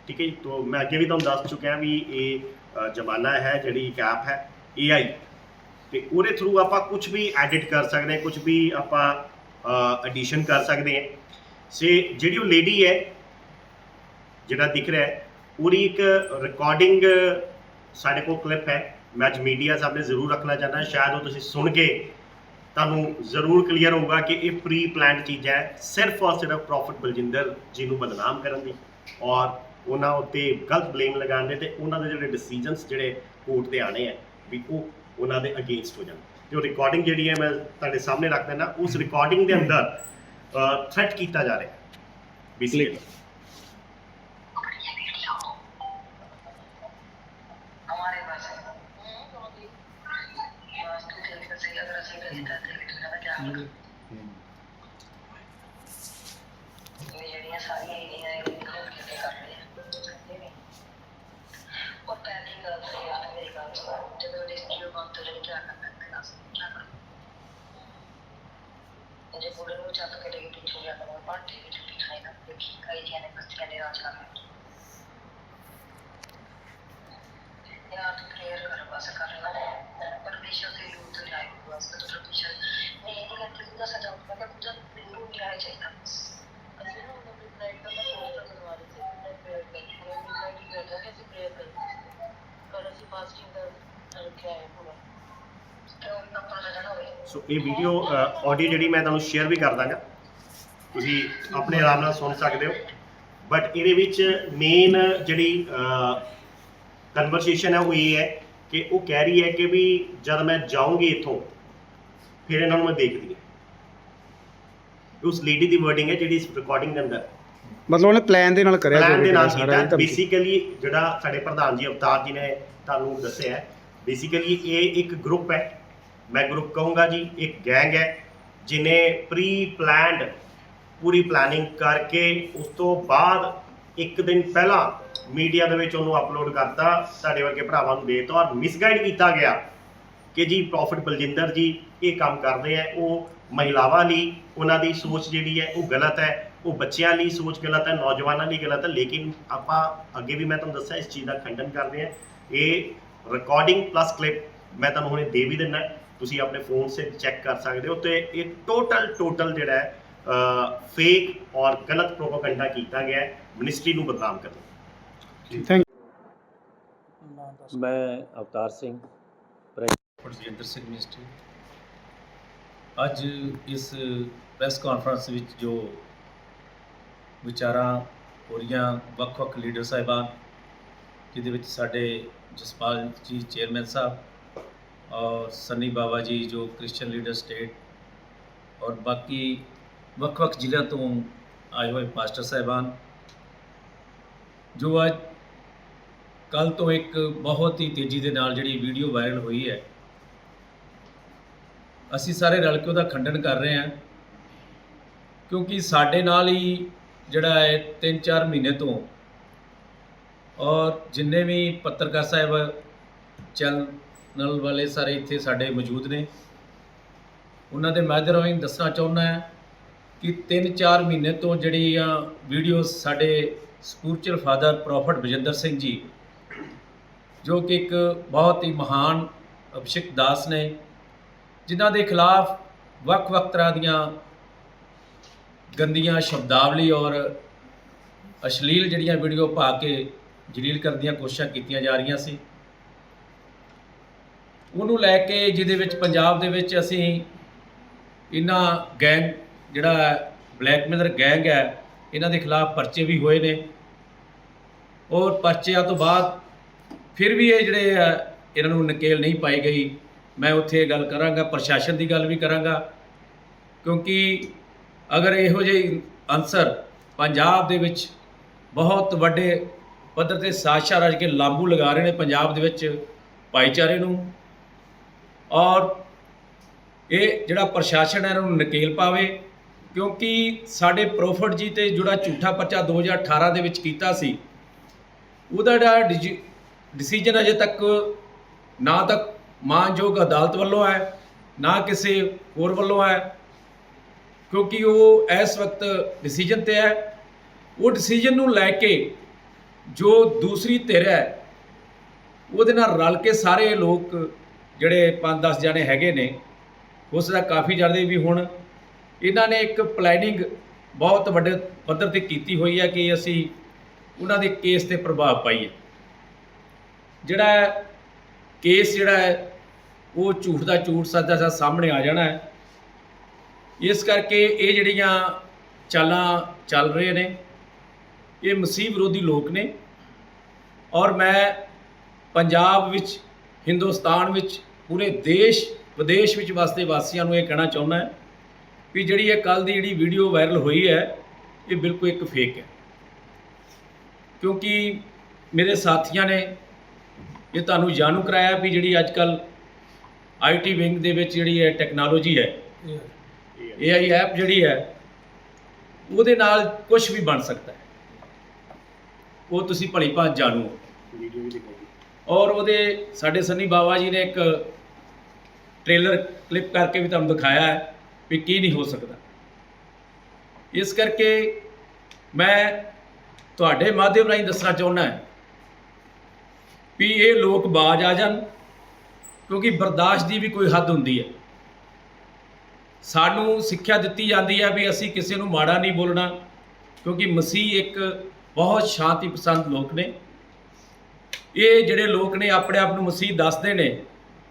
ਠੀਕ ਹੈ ਜੀ? ਤੋਂ ਮੈਂ ਅੱਗੇ ਵੀ ਤੁਹਾਨੂੰ ਦੱਸ ਚੁੱਕਿਆ ਵੀ ਇਹ ਜ਼ਮਾਨਾ ਹੈ, ਜਿਹੜੀ ਇੱਕ ਐਪ ਹੈ AI ਤੇ ਉਹਦੇ ਥਰੂ ਆਪਾਂ ਕੁਝ ਵੀ ਐਡਿਟ ਕਰ ਸਕਦੇ ਹਾਂ ਕੁਝ ਵੀ ਆਪਾਂ ਐਡੀਸ਼ਨ ਕਰ ਸਕਦੇ ਹਾਂ। ਸੇ ਜਿਹੜੀ ਉਹ ਲੇਡੀ ਹੈ, ਜਿਹੜਾ ਦਿਖ ਰਿਹਾ ਹੈ, ਉਹਦੀ ਇੱਕ ਰਿਕਾਰਡਿੰਗ ਸਾਡੇ ਕੋਲ ਕਲਿੱਪ ਹੈ। ਮੈਂ ਅੱਜ ਮੀਡੀਆ ਸਾਹਮਣੇ ਜ਼ਰੂਰ ਰੱਖਣਾ ਚਾਹੁੰਦਾ, ਸ਼ਾਇਦ ਉਹ ਤੁਸੀਂ ਸੁਣ ਕੇ ਤੁਹਾਨੂੰ ਜ਼ਰੂਰ ਕਲੀਅਰ ਹੋਊਗਾ ਕਿ ਇਹ ਪ੍ਰੀ ਪਲਾਨਡ ਚੀਜ਼ ਹੈ, ਸਿਰਫ ਔਰ ਸਿਰਫ ਪ੍ਰੋਫਿਟ ਬਲਜਿੰਦਰ ਜੀ ਨੂੰ ਬਦਨਾਮ ਕਰਨ ਦੀ ਔਰ ਉਹਨਾਂ ਉੱਤੇ ਗਲਤ ਬਲੇਮ ਲਗਾਉਣ ਦੇ ਤੇ ਉਹਨਾਂ ਦੇ ਜਿਹੜੇ ਡਿਸੀਜਨਸ ਜਿਹੜੇ ਕੋਰਟ ਦੇ ਆਣੇ ਆ ਵੀ ਉਹ ਉਹਨਾਂ ਦੇ ਅਗੇਂਸਟ ਹੋ ਜਾਣ। ਤੇ ਉਹ ਰਿਕਾਰਡਿੰਗ ਜਿਹੜੀ ਹੈ ਮੈਂ ਤੁਹਾਡੇ ਸਾਹਮਣੇ ਰੱਖ ਦਿੰਦਾ ਉਸ ਰਿਕਾਰਡਿੰਗ ਦੇ ਅੰਦਰ ਥ੍ਰੈਟ ਕੀਤਾ ਜਾ ਰਿਹਾ ਬੇਸਿਕਲੀ ਜਾਣਾ ਪੈਂਦਾ ਸੀ ਜੇ ਬੁੜੇ ਨੂੰ ਚੱਕ ਕੇ ਲਈ ਪਿੱਛੋਂ ਜਾਂ ਕੋਲ ਪਾਟੇ ਵਿੱਚ ਪਿਛਾਈ ਨਾ ਦੇਖੀ ਕਈ ਜਣੇ ਬੱਚਿਆਂ ਦੇ ਰਾਜ ਨਾਲ ਯਾਰ ਤੂੰ ਪ੍ਰੇਅਰ ਕਰ ਬਸ ਕਰਨਾ ਪਰਮੇਸ਼ਰ ਦੇ ਰੂਪ ਤੇ ਜਾਏ ਬਸ ਤੇ ਪਰਮੇਸ਼ਰ ਨੇ ਇਹ ਨਹੀਂ ਕਿ ਉਹਦਾ ਸਦਾ ਉੱਪਰ ਦਾ ਕੁਝ ਜ਼ਰੂਰ ਨਹੀਂ ਆਇਆ ਚਾਹੀਦਾ ਅਸੀਂ ਨੂੰ ਉਹਨਾਂ ਦੇ ਲਾਈਕ ਦਾ ਪ੍ਰੋਗਰਾਮ ਕਰਵਾ ਦਿੱਤੇ ਤੇ ਪ੍ਰੇਅਰ ਕਰਦੇ ਹਾਂ ਕਿ ਅਸੀਂ ਪ੍ਰੇਅਰ ਕਰਦੇ ਹਾਂ ਕਰ ਅਸੀਂ ਫਾਸਟਿੰਗ ਦਾ ਕਿਹਾ ਹੈ ਪੂਰਾ ਸੋ ਇਹ ਵੀਡੀਓ ਆਡੀਓ ਜਿਹੜੀ ਮੈਂ ਤੁਹਾਨੂੰ ਸ਼ੇਅਰ ਵੀ ਕਰ ਦਾਂਗਾ। ਤੁਸੀਂ ਆਪਣੇ ਆਰਾਮ ਨਾਲ ਸੁਣ ਸਕਦੇ ਹੋ। ਬਟ ਇਹਦੇ ਵਿੱਚ ਮੇਨ ਜਿਹੜੀ ਕਨਵਰਸੇਸ਼ਨ ਹੈ ਉਹ ਇਹ ਹੈ ਕਿ ਉਹ ਕਹਿ ਰਹੀ ਹੈ ਕਿ ਵੀ ਜਦ ਮੈਂ ਜਾਊਂਗੀ ਇੱਥੋਂ ਫਿਰ ਇਹਨਾਂ ਨੂੰ ਮੈਂ ਦੇਖਦੀ ਹਾਂ। ਉਸ ਲੇਡੀ ਦੀ ਵਰਡਿੰਗ ਹੈ ਜਿਹੜੀ ਇਸ ਰਿਕਾਰਡਿੰਗ ਦੇ ਅੰਦਰ। ਮਤਲਬ ਉਹਨੇ ਪਲਾਨ ਦੇ ਨਾਲ ਕਰਿਆ ਪਲਾਨ ਦੇ ਨਾਲ ਕੀਤਾ। ਬੇਸਿਕਲੀ ਜਿਹੜਾ ਸਾਡੇ ਪ੍ਰਧਾਨ ਜੀ ਅਵਤਾਰ ਜੀ ਨੇ ਤੁਹਾਨੂੰ ਦੱਸਿਆ ਬੇਸਿਕਲੀ ਇਹ ਇੱਕ ਗਰੁੱਪ ਹੈ। ਮੈਂ ਗਰੁੱਪ ਕਹੂੰਗਾ ਜੀ, ਇੱਕ ਗੈਂਗ ਹੈ, ਜਿਨੇ ਪ੍ਰੀ ਪਲਾਨਡ ਪੂਰੀ ਪਲੈਨਿੰਗ ਕਰਕੇ ਉਸ ਤੋਂ ਬਾਅਦ ਇੱਕ ਦਿਨ ਪਹਿਲਾਂ ਮੀਡੀਆ ਦੇ ਵਿੱਚ ਉਹਨੂੰ ਅਪਲੋਡ ਕਰਤਾ ਸਾਡੇ ਵਰਗੇ ਭਰਾਵਾਂ ਨੂੰ ਦੇਤਾ ਔਰ ਮਿਸਗਾਈਡ ਕੀਤਾ ਗਿਆ ਕਿ ਜੀ ਪ੍ਰੋਫਿਟ ਬਲਜਿੰਦਰ ਜੀ ਇਹ ਕੰਮ ਕਰਦੇ ਆ ਉਹ ਮਹਿਲਾਵਾਂ ਲਈ ਉਹਨਾਂ ਦੀ ਸੋਚ ਜਿਹੜੀ ਹੈ ਉਹ ਗਲਤ ਹੈ, ਉਹ ਬੱਚਿਆਂ ਲਈ ਸੋਚ ਗਲਤ ਹੈ, ਨੌਜਵਾਨਾਂ ਲਈ ਗਲਤ ਹੈ, ਲੇਕਿਨ ਆਪਾਂ ਅੱਗੇ ਵੀ ਮੈਂ ਤੁਹਾਨੂੰ ਦੱਸਿਆ ਇਸ ਚੀਜ਼ ਦਾ ਖੰਡਨ ਕਰਦੇ ਆ ਇਹ ਰਿਕਾਰਡਿੰਗ ਪਲੱਸ ਕਲਿੱਪ ਮੈਂ ਤੁਹਾਨੂੰ ਹੁਣੇ ਦੇ ਵੀ ਦਿੰਦਾ। ਤੁਸੀਂ ਆਪਣੇ ਫੋਨ ਸੇ ਚੈੱਕ ਕਰ ਸਕਦੇ ਹੋ ਤੇ ਇਹ ਟੋਟਲ ਟੋਟਲ ਜਿਹੜਾ ਹੈ ਫੇਕ ਔਰ ਗਲਤ ਪ੍ਰੋਪਾਗੈਂਡਾ ਕੀਤਾ ਗਿਆ ਹੈ। ਮਿਨਿਸਟਰੀ ਨੂੰ ਬਦਨਾਮ ਕਰਨ। ਥੈਂਕ ਮੈਂ ਅਵਤਾਰ ਸਿੰਘ ਰਜਿੰਦਰ ਸਿੰਘ ਮਿਸਟਰੀ ਅੱਜ ਇਸ ਪ੍ਰੈਸ ਕਾਨਫਰੰਸ ਵਿੱਚ ਜੋ ਵਿਚਾਰਾਂ ਹੋ ਰਹੀਆਂ ਵੱਖ-ਵੱਖ ਲੀਡਰ ਸਾਹਿਬਾਨ ਜਿਹਦੇ ਵਿੱਚ ਸਾਡੇ ਜਸਪਾਲ ਜੀ ਚੇਅਰਮੈਨ ਸਾਹਿਬ ਔਰ ਸੰਨੀ ਬਾਬਾ ਜੀ ਜੋ ਕ੍ਰਿਸਚੀਅਨ ਲੀਡਰ ਸਟੇਟ ਔਰ ਬਾਕੀ ਵੱਖ-ਵੱਖ ਜ਼ਿਲ੍ਹਿਆਂ ਤੋਂ ਆਏ ਹੋਏ ਪਾਸਟਰ ਸਾਹਿਬਾਨ ਜੋ ਅੱਜ ਕੱਲ ਤੋਂ ਇੱਕ ਬਹੁਤ ਹੀ ਤੇਜ਼ੀ ਦੇ ਨਾਲ ਜਿਹੜੀ ਵੀਡੀਓ ਵਾਇਰਲ ਹੋਈ ਹੈ ਅਸੀਂ ਸਾਰੇ ਰਲ ਕੇ ਉਹਦਾ ਖੰਡਨ ਕਰ ਰਹੇ ਹਾਂ ਕਿਉਂਕਿ ਸਾਡੇ ਨਾਲ ਹੀ ਜਿਹੜਾ ਹੈ 3-4 ਮਹੀਨੇ ਤੋਂ ਔਰ ਜਿੰਨੇ ਵੀ ਪੱਤਰਕਾਰ ਸਾਹਿਬ ਚੈਨਲ ਵਾਲੇ ਸਾਰੇ ਇੱਥੇ ਸਾਡੇ ਮੌਜੂਦ ਨੇ। ਉਹਨਾਂ ਦੇ ਮਾਧਿਅਮ ਰਾਹੀਂ ਦੱਸਣਾ ਚਾਹੁੰਦਾ ਹਾਂ ਕਿ 3-4 ਮਹੀਨੇ ਤੋਂ ਜਿਹੜੀ ਆ ਵੀਡੀਓ ਸਾਡੇ spiritual father prophet Bajinder Singh ji, ਜੋ ਕਿ ਇੱਕ ਬਹੁਤ ਹੀ ਮਹਾਨ ਅਭਿਸ਼ੇਕ ਦਾਸ ਨੇ, ਜਿਨ੍ਹਾਂ ਦੇ ਖਿਲਾਫ ਵੱਖ-ਵੱਖ ਤਰ੍ਹਾਂ ਦੀਆਂ ਗੰਦੀਆਂ ਸ਼ਬਦਾਵਲੀ ਔਰ ਅਸ਼ਲੀਲ ਜਿਹੜੀਆਂ ਵੀਡੀਓ ਪਾ ਕੇ ਜਲੀਲ ਕਰਨ ਦੀਆਂ ਕੋਸ਼ਿਸ਼ਾਂ ਕੀਤੀਆਂ ਜਾ ਰਹੀਆਂ ਸੀ। ਉਹਨੂੰ ਲੈ ਕੇ ਜਿਹਦੇ ਵਿੱਚ ਪੰਜਾਬ ਦੇ ਵਿੱਚ ਅਸੀਂ ਇਹਨਾਂ ਗੈਂਗ ਜਿਹੜਾ ਬਲੈਕਮੇਲਰ ਗੈਂਗ ਹੈ, ਇਹਨਾਂ ਦੇ ਖਿਲਾਫ ਪਰਚੇ ਵੀ ਹੋਏ ਨੇ। ਔਰ ਪਰਚਿਆਂ ਤੋਂ ਬਾਅਦ ਫਿਰ ਵੀ ਇਹ ਜਿਹੜੇ ਆ ਇਹਨਾਂ ਨੂੰ ਨਕੇਲ ਨਹੀਂ ਪਾਈ ਗਈ। ਮੈਂ ਉੱਥੇ ਇਹ ਗੱਲ ਕਰਾਂਗਾ, ਪ੍ਰਸ਼ਾਸਨ ਦੀ ਗੱਲ ਵੀ ਕਰਾਂਗਾ, ਕਿਉਂਕਿ ਅਗਰ ਇਹੋ ਜਿਹੇ ਅਨਸਰ ਪੰਜਾਬ ਦੇ ਵਿੱਚ ਬਹੁਤ ਵੱਡੇ ਪੱਧਰ ਤੇ ਸਾਜ਼ਿਸ਼ਾਂ ਰਚ ਕੇ ਲਾਂਬੂ ਲਗਾ ਰਹੇ ਨੇ ਪੰਜਾਬ ਦੇ ਵਿੱਚ ਭਾਈਚਾਰੇ ਨੂੰ ਔਰ ਇਹ ਜਿਹੜਾ ਪ੍ਰਸ਼ਾਸਨ ਹੈ, ਇਹਨਾਂ ਨੂੰ ਨਕੇਲ ਪਾਵੇ, ਕਿਉਂਕਿ ਸਾਡੇ ਪ੍ਰੋਫਟ ਜੀ ਤੇ ਜਿਹੜਾ ਝੂਠਾ ਪਰਚਾ 2018 ਦੇ ਵਿੱਚ ਕੀਤਾ ਸੀ, ਉਹਦਾ ਜਿਹੜਾ ਡਿਸੀਜਨ ਅਜੇ ਤੱਕ ਨਾ ਤੱਕ ਮਾਨਯੋਗ ਅਦਾਲਤ ਵੱਲੋਂ ਹੈ, ਨਾ ਕਿਸੇ ਹੋਰ ਵੱਲੋਂ ਹੈ, ਕਿਉਂਕਿ ਉਹ ਇਸ ਵਕਤ ਡਿਸੀਜਨ ਤੇ ਹੈ। ਉਹ ਡਿਸੀਜਨ ਨੂੰ ਲੈ ਕੇ ਜੋ ਦੂਸਰੀ ਧਿਰ ਹੈ, ਉਹਦੇ ਨਾਲ ਰਲ ਕੇ ਸਾਰੇ ਲੋਕ ਜਿਹੜੇ 5-10 ਜਣੇ ਹੈਗੇ ਨੇ, ਉਸ ਦਾ ਕਾਫੀ ਜ਼ਿਆਦਾ ਵੀ ਹੁਣ ਇਹਨਾਂ ਨੇ ਇੱਕ ਪਲੈਨਿੰਗ ਬਹੁਤ ਵੱਡੇ ਪੱਧਰ ਤੇ ਕੀਤੀ ਹੋਈ ਹੈ ਕਿ ਅਸੀਂ ਉਹਨਾਂ ਦੇ ਕੇਸ ਤੇ ਪ੍ਰਭਾਵ ਪਾਈਏ। ਜਿਹੜਾ ਕੇਸ ਜਿਹੜਾ ਹੈ, ਉਹ ਝੂਠ ਦਾ ਝੂਠ, ਸੱਚ ਦਾ ਸੱਚ ਸਾਹਮਣੇ ਆ ਜਾਣਾ ਹੈ। ਇਸ ਕਰਕੇ ਇਹ ਜਿਹੜੀਆਂ ਚਾਲਾਂ ਚੱਲ ਰਹੇ ਨੇ, ਇਹ ਮਸੀਹ ਵਿਰੋਧੀ ਲੋਕ ਨੇ। ਔਰ ਮੈਂ ਪੰਜਾਬ ਵਿੱਚ ਹਿੰਦੁਸਤਾਨ ਵਿੱਚ ਪੂਰੇ ਦੇਸ਼, ਵਿਦੇਸ਼ ਵਿੱਚ ਵਸਦੇ ਵਾਸੀਆਂ ਨੂੰ ਇਹ ਕਹਿਣਾ ਚਾਹੁੰਦਾ ਹੈ ਵੀ ਜਿਹੜੀ ਇਹ ਕੱਲ ਦੀ ਜਿਹੜੀ ਵੀਡੀਓ ਵਾਇਰਲ ਹੋਈ ਹੈ, ਇਹ ਬਿਲਕੁਲ ਇੱਕ ਫੇਕ ਹੈ। ਕਿਉਂਕਿ ਮੇਰੇ ਸਾਥੀਆਂ ਨੇ ਇਹ ਤੁਹਾਨੂੰ ਜਾਣੂ ਕਰਾਇਆ ਵੀ ਜਿਹੜੀ ਅੱਜ ਕੱਲ ਆਈਟੀ ਵਿੰਗ ਦੇ ਵਿੱਚ ਜਿਹੜੀ ਹੈ ਟੈਕਨੋਲੋਜੀ ਹੈ AI ਐਪ ਜਿਹੜੀ ਹੈ, ਉਹਦੇ ਨਾਲ ਕੁਝ ਵੀ ਬਣ ਸਕਦਾ ਹੈ। ਉਹ ਤੁਸੀਂ ਭਲੀ ਭਾਂਤ ਜਾਣੂ ਹੋ। ਵੀਡੀਓ ਵੀ ਦਿਖਾਈ। ਔਰ ਉਹਦੇ ਸਾਡੇ ਸੰਨੀ ਬਾਬਾ ਜੀ ਨੇ ਇੱਕ ਟ੍ਰੇਲਰ ਕਲਿੱਪ ਕਰਕੇ ਵੀ ਤੁਹਾਨੂੰ ਦਿਖਾਇਆ ਹੈ ਵੀ ਕੀ ਨਹੀਂ ਹੋ ਸਕਦਾ। ਇਸ ਕਰਕੇ ਮੈਂ ਤੁਹਾਡੇ ਮਾਧਿਅਮ ਰਾਹੀਂ ਦੱਸਣਾ ਚਾਹੁੰਦਾ ਹਾਂ ਵੀ ਇਹ ਲੋਕ ਬਾਜ ਆ ਜਾਣ, ਕਿਉਂਕਿ ਬਰਦਾਸ਼ਤ ਦੀ ਵੀ ਕੋਈ ਹੱਦ ਹੁੰਦੀ ਹੈ। ਸਾਨੂੰ ਸਿੱਖਿਆ ਦਿੱਤੀ ਜਾਂਦੀ ਹੈ ਵੀ ਅਸੀਂ ਕਿਸੇ ਨੂੰ ਮਾੜਾ ਨਹੀਂ ਬੋਲਣਾ, ਕਿਉਂਕਿ ਮਸੀਹ ਇੱਕ ਬਹੁਤ ਸ਼ਾਂਤੀ ਪਸੰਦ ਲੋਕ ਨੇ। ਇਹ ਜਿਹੜੇ ਲੋਕ ਨੇ ਆਪਣੇ ਆਪ ਨੂੰ ਮਸੀਹ ਦੱਸਦੇ ਨੇ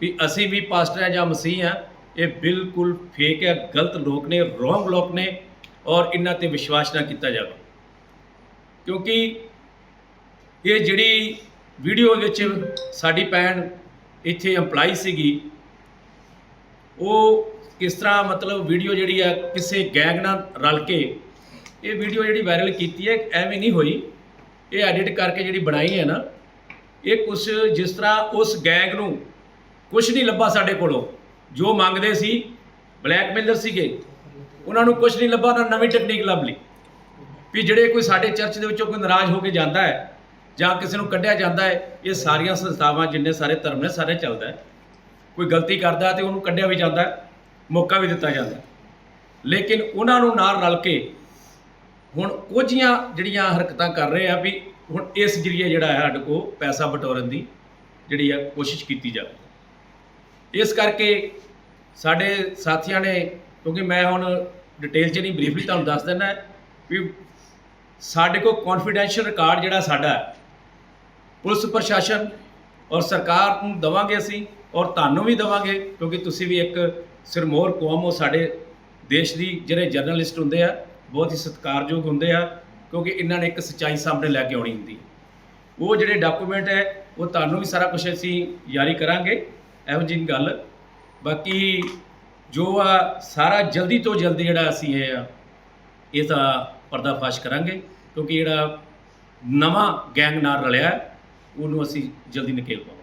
ਵੀ ਅਸੀਂ ਵੀ ਪਾਸਟਰ ਹਾਂ ਜਾਂ ਮਸੀਹ ਹਾਂ, ਇਹ ਬਿਲਕੁਲ ਫੇਕ ਹੈ, ਗਲਤ ਲੋਕ ਨੇ ਰੋਂਗ ਲੋਕ ਨੇ ਔਰ ਇਹਨਾਂ ਤੇ ਵਿਸ਼ਵਾਸ ਨਾ ਕੀਤਾ ਜਾਵੇ। ਕਿਉਂਕਿ ਇਹ ਜਿਹੜੀ ਵੀਡੀਓ ਵਿੱਚ ਸਾਡੀ ਭੈਣ ਇੱਥੇ EMPLOYE ਸੀਗੀ, ਉਹ ਕਿਸ ਤਰ੍ਹਾਂ ਮਤਲਬ ਵੀਡੀਓ ਜਿਹੜੀ ਆ ਕਿਸੇ ਗੈਂਗ ਨਾਲ ਰਲ ਕੇ ਇਹ ਵੀਡੀਓ ਜਿਹੜੀ ਵਾਇਰਲ ਕੀਤੀ ਹੈ, ਐਵੇਂ ਨਹੀਂ ਹੋਈ। ਇਹ ਐਡਿਟ ਕਰਕੇ ਜਿਹੜੀ ਬਣਾਈ ਹੈ ਨਾ ਇਹ ਕੁਛ ਜਿਸ ਤਰ੍ਹਾਂ ਉਸ ਗੈਂਗ ਨੂੰ ਕੁਝ ਨਹੀਂ ਲੱਭਾ ਸਾਡੇ ਕੋਲੋਂ। ਜੋ ਮੰਗਦੇ ਸੀ ਬਲੈਕਮੇਲਰ ਸੀਗੇ, ਉਹਨਾਂ ਨੂੰ ਕੁਝ ਨਹੀਂ ਲੱਭਾ, ਉਹਨਾਂ ਨਵੀਂ ਟੈਕਨੀਕ ਲੱਭ ਲਈ। ਵੀ ਜਿਹੜੇ ਕੋਈ ਸਾਡੇ ਚਰਚ ਦੇ ਵਿੱਚੋਂ ਕੋਈ ਨਾਰਾਜ਼ ਹੋ ਕੇ ਜਾਂਦਾ ਹੈ, ਜਾਂ ਕਿਸੇ ਨੂੰ ਕੱਢਿਆ ਜਾਂਦਾ ਹੈ, ਇਹ ਸਾਰੀਆਂ ਸੰਸਥਾਵਾਂ ਜਿੰਨੇ ਸਾਰੇ ਧਰਮ ਨੇ, ਸਾਰੇ ਚੱਲਦਾ ਹੈ। ਕੋਈ ਗਲਤੀ ਕਰਦਾ ਹੈ ਤੇ ਉਹਨੂੰ ਕੱਢਿਆ ਵੀ ਜਾਂਦਾ ਹੈ, ਮੌਕਾ ਵੀ ਦਿੱਤਾ ਜਾਂਦਾ ਲੇਕਿਨ ਉਹਨਾਂ ਨੂੰ ਨਾਲ ਰਲ ਕੇ ਹੁਣ ਕੁਝੀਆਂ ਜਿਹੜੀਆਂ ਹਰਕਤਾਂ ਕਰ ਰਹੇ ਆ ਵੀ ਹੁਣ ਇਸ ਜਰੀਏ ਜਿਹੜਾ ਹੈ ਸਾਡੇ ਕੋਲ ਪੈਸਾ ਬਟੋਰਨ ਦੀ ਜਿਹੜੀ ਆ ਕੋਸ਼ਿਸ਼ ਕੀਤੀ ਜਾਵੇ। ਇਸ ਕਰਕੇ ਸਾਡੇ ਸਾਥੀਆਂ ਨੇ, ਕਿਉਂਕਿ ਮੈਂ ਹੁਣ ਡਿਟੇਲ 'ਚ ਨਹੀਂ ਬਰੀਫਲੀ ਤੁਹਾਨੂੰ ਦੱਸ ਦਿੰਦਾ ਵੀ ਸਾਡੇ ਕੋਲ ਕੌਨਫੀਡੈਂਸ਼ੀਅਲ ਰਿਕਾਰਡ ਜਿਹੜਾ ਸਾਡਾ ਪੁਲਿਸ ਪ੍ਰਸ਼ਾਸਨ ਔਰ ਸਰਕਾਰ ਨੂੰ ਦਵਾਂਗੇ ਅਸੀਂ ਔਰ ਤੁਹਾਨੂੰ ਵੀ ਦਵਾਂਗੇ, ਕਿਉਂਕਿ ਤੁਸੀਂ ਵੀ ਇੱਕ ਸਿਰਮੋਰ ਕੌਮ ਹੋ ਸਾਡੇ ਦੇਸ਼ ਦੀ, ਜਿਹੜੇ ਜਰਨਲਿਸਟ ਹੁੰਦੇ ਆ, ਬਹੁਤ ਹੀ ਸਤਿਕਾਰਯੋਗ ਹੁੰਦੇ ਆ। ਕਿਉਂਕਿ ਇਹਨਾਂ ਨੇ ਇੱਕ ਸੱਚਾਈ ਸਾਹਮਣੇ ਲੈ ਕੇ ਆਉਣੀ ਹੁੰਦੀ ਉਹ ਜਿਹੜੇ ਡਾਕੂਮੈਂਟ ਹੈ, ਉਹ ਤੁਹਾਨੂੰ ਵੀ ਸਾਰਾ ਕੁਝ ਅਸੀਂ ਜਾਰੀ ਕਰਾਂਗੇ। ਇਹੋ ਜਿਹੀ ਗੱਲ। ਬਾਕੀ ਜੋ ਆ ਸਾਰਾ ਜਲਦੀ ਤੋਂ ਜਲਦੀ ਜਿਹੜਾ ਅਸੀਂ ਇਹ ਆ ਤਾਂ ਪਰਦਾਫਾਸ਼ ਕਰਾਂਗੇ, ਕਿਉਂਕਿ ਜਿਹੜਾ ਨਵਾਂ ਗੈਂਗ ਨਾਲ ਰਲਿਆ, ਉਹਨੂੰ ਅਸੀਂ ਜਲਦੀ ਨਕੇਲ ਪਾਵਾਂਗੇ।